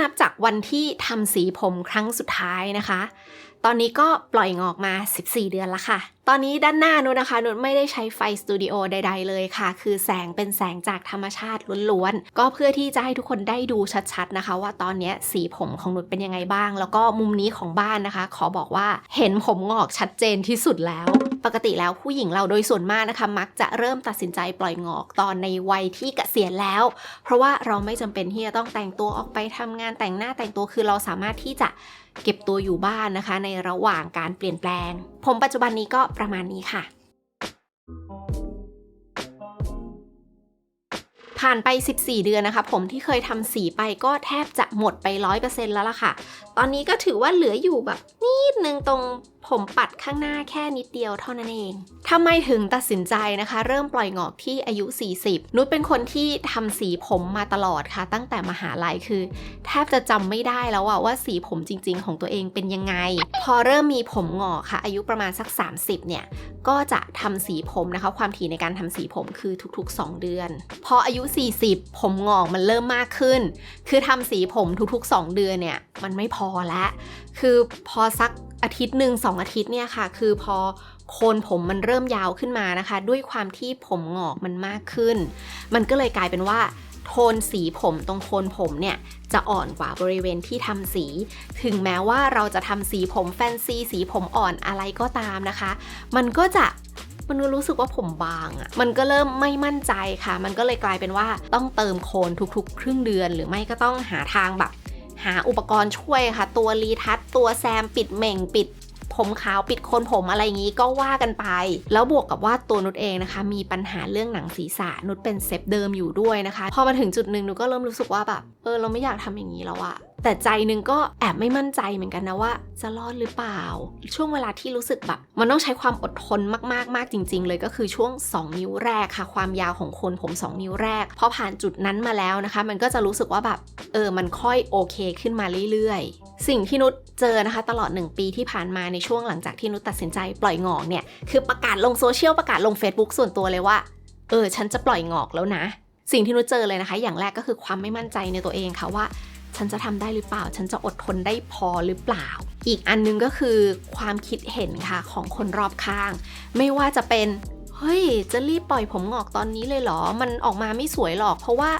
นับจากวันที่ทำสีผมครั้งสุดท้ายนะคะ ตอนนี้ก็ปล่อยงอกมา 14 เดือนแล้วค่ะ ตอนนี้ด้านหน้านุชนะคะนุชไม่ได้ใช้ไฟสตูดิโอใด ๆ เลยค่ะ คือแสงเป็นแสงจากธรรมชาติล้วนๆ ก็เพื่อที่จะให้ทุกคนได้ดูชัดๆนะคะ ว่าตอนนี้สีผมของนุชเป็นยังไงบ้าง แล้วก็มุมนี้ของบ้านนะคะ ขอบอกว่าเห็นผมงอกชัดเจนที่สุดแล้ว ปกติแล้วผู้หญิงเราโดยส่วนมากนะคะ มักจะเริ่มตัดสินใจปล่อยงอกตอนในวัยที่เกษียณแล้ว เพราะว่าเราไม่จำเป็นที่จะต้องแต่งตัวออกไปทำงานแต่งหน้าแต่งตัวคือเราสามารถที่จะเก็บตัวอยู่บ้านนะคะ ในระหว่างการเปลี่ยนแปลง ผมปัจจุบันนี้ก็ประมาณนี้ค่ะผ่านไป 14 เดือนนะคะ ผมที่เคยทำสีไปก็แทบจะหมดไป 100%แล้วล่ะค่ะ ตอนนี้ก็ถือว่าเหลืออยู่แบบนิดนึงตรง ผมปัดข้างหน้าแค่นิดเดียวเท่านั้นเองทำไมถึงตัดสินใจนะคะ เริ่มปล่อยงอกที่อายุ 40 นุชเป็นคนที่ทำสีผมมาตลอดค่ะ ตั้งแต่มหาลัยคือ แทบจะจำไม่ได้แล้วอะว่าสีผมจริง ๆ ของตัวเองเป็นยังไง พอเริ่มมีผมงอกค่ะ อายุประมาณสัก 30 เนี่ย ก็จะทำสีผมนะคะ ความถี่ในการทำสีผมคือทุกๆ 2 เดือน พออายุ 40 ผมงอกมันเริ่มมากขึ้น คือทำสีผมทุกๆ 2 เดือนเนี่ยมันไม่พอแล้วคือพอสัก อาทิตย์หนึ่งสองอาทิตย์เนี่ยค่ะ คือพอโคนผมมันเริ่มยาวขึ้นมานะคะ ด้วยความที่ผมงอกมันมากขึ้น มันก็เลยกลายเป็นว่า โทนสีผมตรงโคนผมเนี่ย จะอ่อนกว่าบริเวณที่ทำสี ถึงแม้ว่าเราจะทำสีผมแฟนซีสีผมอ่อนอะไรก็ตามนะคะ มันก็จะมันก็รู้สึกว่าผมบางอะ่ะ มันก็เริ่มไม่มั่นใจค่ะ มันก็เลยกลายเป็นว่าต้องเติมโคนทุกๆ ครึ่งเดือน หรือไม่ก็ต้องหาทางแบบ หาอุปกรณ์ช่วยค่ะ ตัวรีทัชตัวแซมปิดเหม่งปิดผมขาวปิดโคนผมอะไรอย่างนี้ก็ว่ากันไป แล้วบวกกับว่าตัวนุชเองนะคะ มีปัญหาเรื่องหนังศีรษะนุชเป็นเซฟเดิมอยู่ด้วยนะคะ พอมาถึงจุดหนึ่งนุชก็เริ่มรู้สึกว่าแบบเออเราไม่อยากทำอย่างนี้แล้วอะ แต่ใจหนึงก็แอบไม่มั่นใจเหมือนกันนะว่า จะรอดหรือเปล่า ช่วงเวลาที่รู้สึกแบบ มันต้องใช้ความอดทนมากๆมากจริง ๆ เลยก็คือช่วง 2 นิ้วแรกค่ะ ความยาวของโคนผม 2 นิ้วแรกพอผ่านจุดนั้นมาแล้วนะคะ มันก็จะรู้สึกว่าแบบเออมันค่อยโอเคขึ้นมาเรื่อยๆ สิ่งที่นุชเจอนะคะ ตลอด 1 ปีที่ผ่านมาในช่วงหลังจากที่นุชตัดสินใจปล่อยงอกเนี่ยคือประกาศลงโซเชียลประกาศลง Facebook ส่วนตัวเลยว่าเออฉันจะปล่อยงอกแล้วนะ สิ่งที่นุชเจอเลยนะคะ อย่างแรกก็คือความไม่มั่นใจในตัวเองค่ะว่า ฉันจะทำได้หรือเปล่า ฉันจะอดทนได้พอหรือเปล่า อีกอันนึงก็คือความคิดเห็นค่ะของคนรอบข้าง ไม่ว่าจะเป็นเฮ้ยจะรีบปล่อยผมงอกตอนนี้เลยเหรอ มันออกมาไม่สวยหรอก เพราะว่า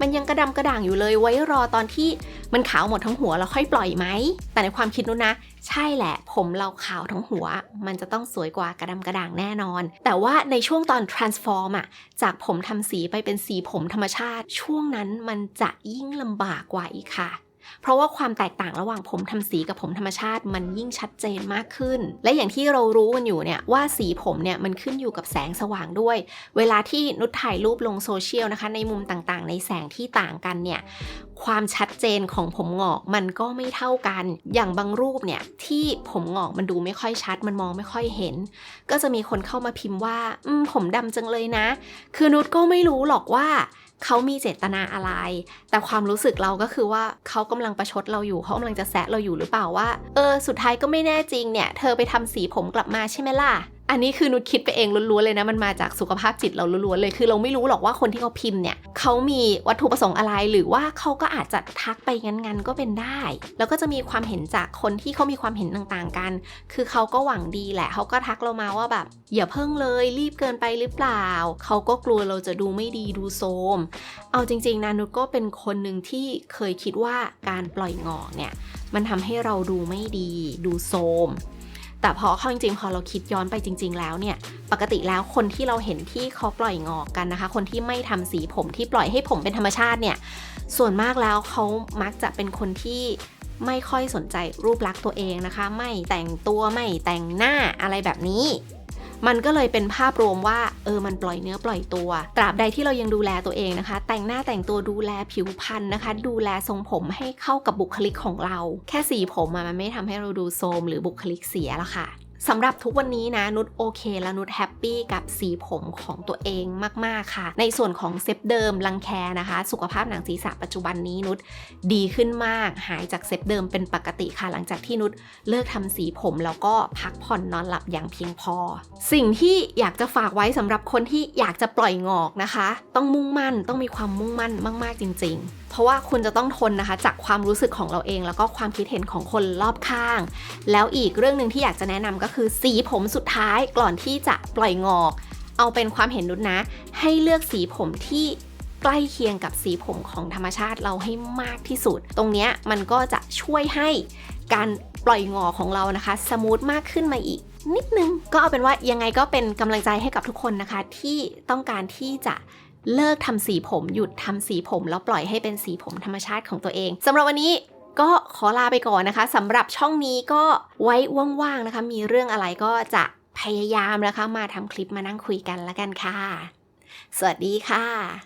มันยังกระดำกระด่างอยู่เลย ไว้รอตอนที่ มันขาวหมดทั้งหัวเราค่อยปล่อยไหม แต่ในความคิดนู้นนะ ใช่แหละ ผมเราขาวทั้งหัว มันจะต้องสวยกว่ากระดำกระด่างแน่นอน แต่ว่าในช่วงตอน transform อะจากผมทำสีไปเป็นสีผมธรรมชาติ ช่วงนั้นมันจะยิ่งลำบากกว่าอีกค่ะ เพราะว่าความแตกต่างระหว่างผมทำสีกับผมธรรมชาติมันยิ่งชัดเจนมากขึ้น และอย่างที่เรารู้กันอยู่เนี่ยว่าสีผมเนี่ยมันขึ้นอยู่กับแสงสว่างด้วย เวลาที่นุชถ่ายรูปลงโซเชียลนะคะในมุมต่างๆ ในแสงที่ต่างกันเนี่ยความชัดเจนของผมหงอกมันก็ไม่เท่ากัน อย่างบางรูปเนี่ยที่ผมหงอกมันดูไม่ค่อยชัด มันมองไม่ค่อยเห็น ก็จะมีคนเข้ามาพิมพ์ว่าอืมผมดำจังเลยนะ คือนุชก็ไม่รู้หรอกว่าเขามีเจตนาอะไร แต่ความรู้สึกเราก็คือว่าเขากำลังประชดเราอยู่เขากำลังจะแซะเราอยู่หรือเปล่าว่า เออ สุดท้ายก็ไม่แน่จริงเนี่ย เธอไปทำสีผมกลับมาใช่ไหมล่ะ อันนี้คือนุชคิดไปเองล้วนๆเลยนะ มันมาจากสุขภาพจิตเราล้วนๆเลย คือเราไม่รู้หรอกว่าคนที่เขาพิมพ์เนี่ยเขามีวัตถุประสงค์อะไรหรือว่าเขาก็อาจจะทักไปงั้นๆก็เป็นได้ แล้วก็จะมีความเห็นจากคนที่เขามีความเห็นต่างๆกัน คือเขาก็หวังดีแหละเขาก็ทักเรามาว่าแบบอย่าเพิ่งเลยรีบเกินไปหรือเปล่า เขาก็กลัวเราจะดูไม่ดีดูโทรมเอาจริงๆนะนุชก็เป็นคนหนึ่งที่เคยคิดว่าการปล่อยงอเนี่ยมันทำให้เราดูไม่ดีดูโทรม แต่พอเข้าจริงๆพอเราคิดย้อนไปจริง ๆ แล้วเนี่ย ปกติแล้วคนที่เราเห็นที่เขาปล่อยงอกกันนะคะ คนที่ไม่ทำสีผมที่ปล่อยให้ผมเป็นธรรมชาติเนี่ย ส่วนมากแล้วเขามักจะเป็นคนที่ไม่ค่อยสนใจรูปลักษณ์ตัวเองนะคะ ไม่แต่งตัวไม่แต่งหน้าอะไรแบบนี้ มันก็เลยเป็นภาพรวมว่าเออมันปล่อยเนื้อปล่อยตัว ตราบใดที่เรายังดูแลตัวเองนะคะ แต่งหน้าแต่งตัวดูแลผิวพรรณนะคะ ดูแลทรงผมให้เข้ากับบุคลิกของเรา แค่สีผมมันไม่ทำให้เราดูโทรมหรือบุคลิกเสียละค่ะ สำหรับทุกวันนี้นะนุชโอเค และนุชแฮปปี้กับสีผมของตัวเองมาก ๆ ค่ะ ในส่วนของเซฟเดิมรังแคนะคะ สุขภาพหนังศีรษะปัจจุบันนี้นุชดีขึ้นมากหายจากเซฟเดิมเป็นปกติค่ะ หลังจากที่นุชเลิกทำสีผมแล้วก็พักผ่อนนอนหลับอย่างเพียงพอ สิ่งที่อยากจะฝากไว้สำหรับคนที่อยากจะปล่อยงอกนะคะ ต้องมุ่งมั่นต้องมีความมุ่งมั่นมาก ๆจริง ๆเพราะว่าคุณจะต้องทนนะคะ จากความรู้สึกของเราเอง แล้วก็ความคิดเห็นของคนรอบข้าง แล้วอีกเรื่องหนึ่งที่อยากจะแนะนำก็คือสีผมสุดท้ายก่อนที่จะปล่อยงอก เอาเป็นความเห็นนุชนะ ให้เลือกสีผมที่ใกล้เคียงกับสีผมของธรรมชาติเราให้มากที่สุด ตรงนี้มันก็จะช่วยให้การปล่อยงอกของเรานะคะ สมูทมากขึ้นมาอีก นิดนึง ก็เอาเป็นว่ายังไงก็เป็นกำลังใจให้กับทุกคนนะคะ ที่ต้องการที่จะ เลิกทำสีผมหยุดทำสีผมแล้วปล่อยให้เป็นสีผมธรรมชาติของตัวเองสำหรับวันนี้ก็ขอลาไปก่อนนะคะสำหรับช่องนี้ก็ไว้ว่างๆนะคะ มีเรื่องอะไรก็จะพยายามนะคะ มาทำคลิปมานั่งคุยกันละกันค่ะ สวัสดีค่ะ